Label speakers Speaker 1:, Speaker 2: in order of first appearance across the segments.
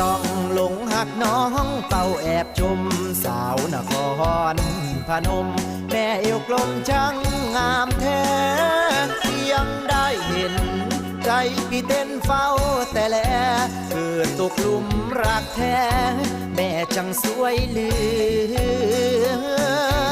Speaker 1: ต้องหลงหักน้องเป่าแอบชมสาวนครพนม แม่เอวกลมช่างงามแท้ยังได้เห็น ใจพี่เต้นเฝ้าแต่แลเกิดตกหลุมรักแท้ แม่จังสวยเหลือ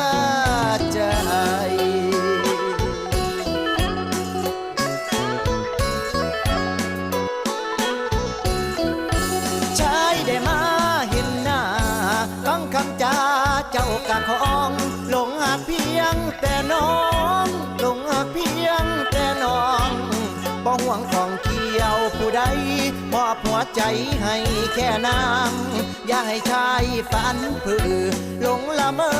Speaker 1: เจ้ากะของหลงหักเพียงแต่น้องหลงหักเพียงแต่น้องบ่ห่วงของเกี่ยวผู้ใดมอบหัวใจให้แค่นางอย่าให้ชายฝันผือหลงละเมอ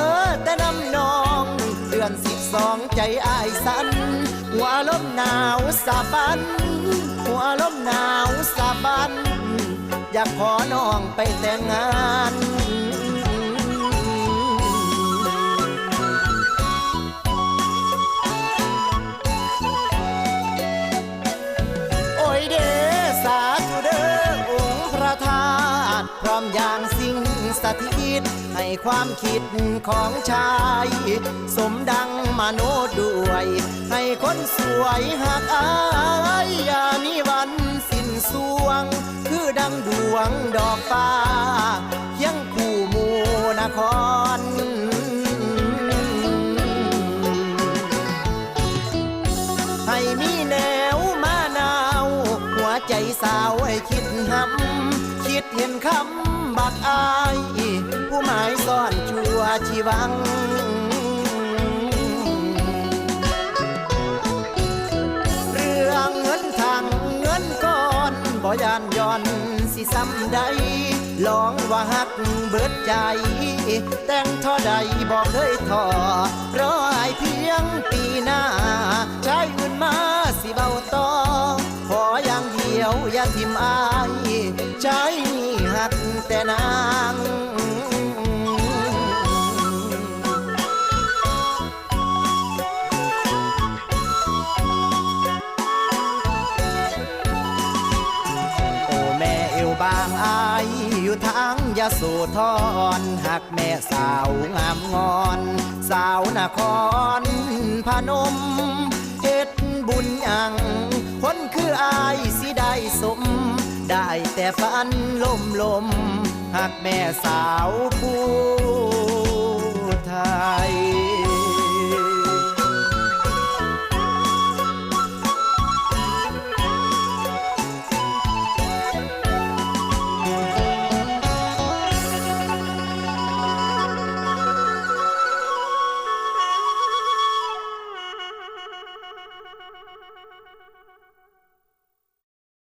Speaker 1: แต่น้ำนองเดือนสิบสองใจอายสันหัวลมหนาวสาบันหัวลมหนาวสาบันอยากขอน้องไปแต่งงาน สถิต ให้ความคิดของชาย สมดังมโนด้วย ให้คนสวยหักอายอย่ามีวันสิ้นสวง คือดังดวงดอกฟ้ายังคู่มูนครให้มีแนวมานาว หัวใจสาวให้คิดหำคิดเห็นคำ บักอาย ผู้หมายซ่อนชัวชีวังเรื่องเงินทางเงินก่อนบ่ยานย่อนสิซ้ำใดลองว่าฮักเบิดใจ แต่งท่อใดบอกเคยท้อรอให้เพียงปีหน้าชายอื่นมาสิเบาต่อ อย่าทิมอายใจนี่หักแต่นางโอแม่เอวบางอายอยู่ทางยาโสธรหักแม่สาวงามงอน สาวนครพนม แต่ฝันลมลมหักแม่สาวผู้ไทย